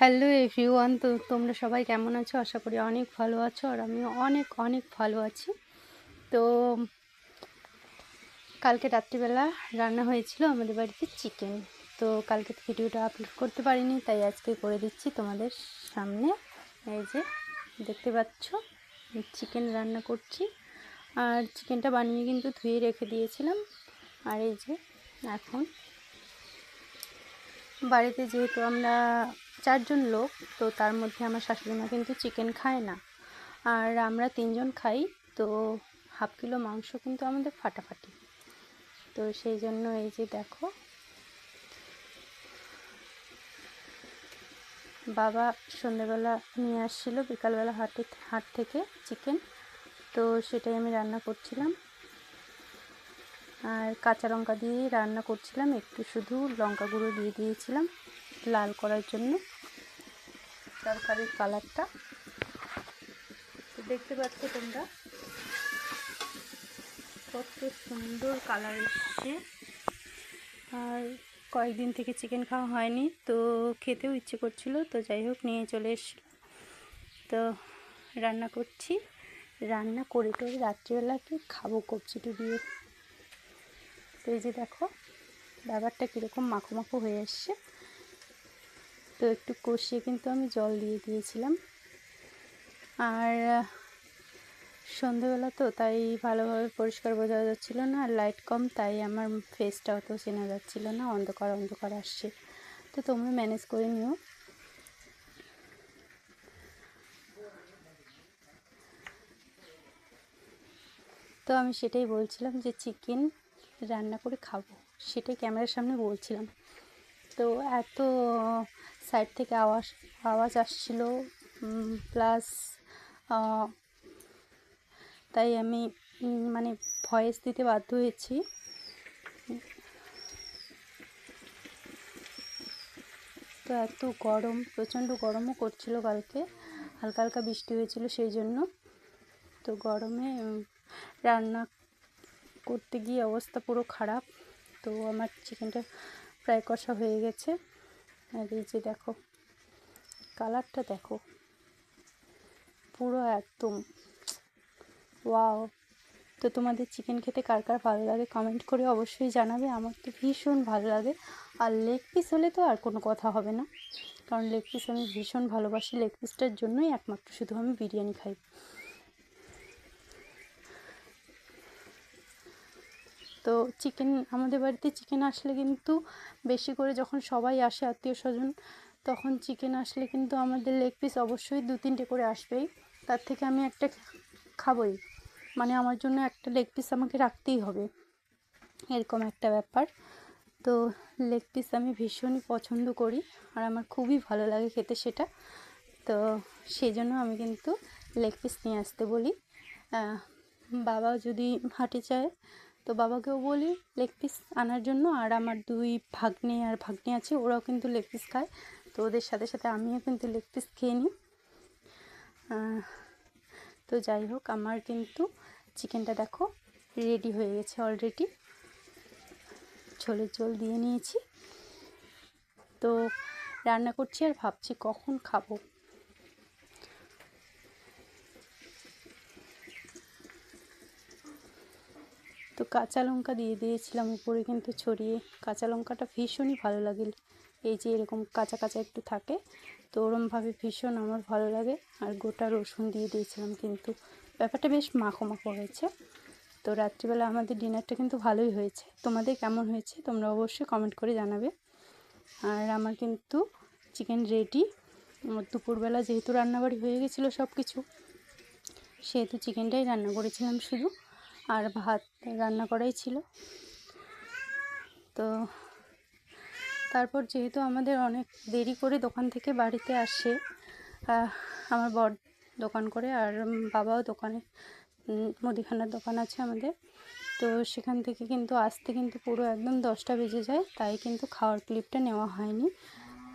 Hello everyone তো তোমরা সবাই কেমন আছো? আশা করি অনেক ভালো আছো, আর আমিও অনেক অনেক ভালো আছি। তো কালকে রাত্রিবেলা রান্না হয়েছিল আমাদের বাড়িতে চিকেন তো কালকে ভিডিওটা আপলোড করতে পারিনি, তাই আজকে করে দিচ্ছি তোমাদের সামনে। এই যে, দেখতে পাচ্ছ চিকেন রান্না করছি। আর চিকেনটা বানিয়ে কিন্তু ধুয়ে রেখে দিয়েছিলাম। আর এই যে, এখন বাড়িতে যেহেতু আমরা চারজন লোক, তো তার মধ্যে আমার শাশুড়ি মা কিন্তু চিকেন খায় না। আর আমরা তিনজন খাই, তো হাফ কিলো মাংস কিন্তু আমাদের ফাটাফাটি। তো সেই জন্য এই যে দেখো, বাবা সন্ধ্যেবেলা নিয়ে আসছিল, বিকালবেলা হাটে হাট থেকে চিকেন তো সেটাই আমি রান্না করছিলাম। আর কাঁচা লঙ্কা দিয়ে রান্না করছিলাম, একটু শুধু লঙ্কা গুঁড়ো দিয়ে দিয়েছিলাম, লাল করার জন্য। তরকারির কালারটা। দেখতে পাচ্ছ তোমরা? কত সুন্দর কালার এসছে। আর কয়েকদিন থেকে চিকেন খাওয়া হয়নি, তো খেতেও ইচ্ছে করছিল, তো যাই হোক নিয়ে চলে এসছিল তো রান্না করছি। রান্না করে টোরে রাত্রিবেলা কি খাব কবচিটু দিয়ে। তো এই যে দেখো, ব্যাপারটা কীরকম মাখো মাখো হয়ে এসছে। তো একটু কষিয়ে কিন্তু আমি জল দিয়ে দিয়েছিলাম। আর, সন্ধেবেলা তো, তাই ভালোভাবে পরিষ্কার বোঝা যাচ্ছিল না, আর লাইট কম, তাই আমার ফেসটা অত চেনা যাচ্ছিল না, অন্ধকার অন্ধকার আসছে। তো তোমরা ম্যানেজ করে নিও। তো আমি সেটাই বলছিলাম যে চিকেন রান্না করে খাব, সেটাই ক্যামেরার সামনে বলছিলাম। তো এত সাইড থেকে আওয়াজ আওয়াজ আসছিল প্লাস তাই আমি মানে ভয়েস দিতে বাধ্য হয়েছি। তো এত গরম, প্রচণ্ড গরমও করছিল কালকে। হালকা হালকা বৃষ্টি হয়েছিল সেই জন্য। তো গরমে রান্না করতে গিয়ে অবস্থা পুরো খারাপ। তো আমার চিকেনটা প্রায় কষা হয়ে গেছে। আর এই যে দেখো, কালারটা দেখো। পুরো একদম, ওয়াও। তো তোমাদের চিকেন খেতে কার কার ভালো লাগে কমেন্ট করে অবশ্যই জানাবে। আমার তো ভীষণ ভালো লাগে। আর লেগ পিস হলে তো আর কোনো কথা হবে না। কারণ লেগ পিস আমি ভীষণ ভালোবাসি। লেগ পিসটার জন্যই একমাত্র শুধু আমি বিরিয়ানি খাই। তো চিকেন আমাদের বাড়িতে চিকেন আসলে কিন্তু বেশি করে যখন সবাই আসে আত্মীয় স্বজন তখন চিকেন আসলে কিন্তু আমাদের লেগ পিস অবশ্যই দু তিনটে করে আসবেই। তার থেকে আমি একটা খাবই। মানে আমার জন্য একটা লেগ পিস আমাকে রাখতেই হবে। এরকম একটা ব্যাপার। তো লেগ পিস আমি ভীষণই পছন্দ করি আর আমার খুবই ভালো লাগে খেতে সেটা। তো সেই জন্য আমি কিন্তু লেগ পিস নিয়ে আসতে বলি। বাবা যদি হাঁটে চায় তো বাবাকেও বলি লেগ পিস আনার জন্য। আর আমার দুই ভাগ্নে আর ভাগ্নে আছে, ওরাও কিন্তু লেগ পিস খায়। তো ওদের সাথে সাথে আমিও কিন্তু লেগ পিস খেয়ে নিই। তো যাই হোক, আমার কিন্তু চিকেনটা দেখো রেডি হয়ে গেছে অলরেডি ছোলের জল দিয়ে নিয়েছি। তো রান্না করছি আর ভাবছি কখন খাব। তো কাঁচা লঙ্কা দিয়ে দিয়েছিলাম উপরে কিন্তু ছড়িয়ে। কাঁচা লঙ্কাটা ভীষণই ভালো লাগে। এই যে এরকম কাঁচা কাঁচা একটু থাকে, তো ওরমভাবে ভীষণ আমার ভালো লাগে। আর গোটা রসুন দিয়ে দিয়েছিলাম কিন্তু ব্যাপারটা বেশ মাখো মাখো হয়েছে। তো রাত্রিবেলা আমাদের ডিনারটা কিন্তু ভালোই হয়েছে। তোমাদের কেমন হয়েছে? তোমরা অবশ্যই কমেন্ট করে জানাবে। আর আমার কিন্তু চিকেন রেডি দুপুরবেলা যেহেতু রান্নাবাড়ি হয়ে গেছিল সব কিছু সেহেতু চিকেনটাই রান্না করেছিলাম শুধু। আর ভাত রান্না করাই ছিল। তো তারপর যেহেতু আমাদের অনেক দেরি করে দোকান থেকে বাড়িতে আসে আমার বর দোকান করে আর বাবাও দোকানে মুদিখানার দোকান আছে আমাদের। তো সেখান থেকে কিন্তু আসতে কিন্তু পুরো একদম দশটা বেজে যায়, তাই কিন্তু খাওয়ার ক্লিপটা নেওয়া হয়নি।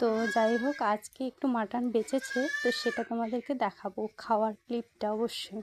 তো যাই হোক, আজকে একটু মাটন বেঁচেছে, তো সেটা তোমাদেরকে দেখাবো খাওয়ার ক্লিপটা অবশ্যই।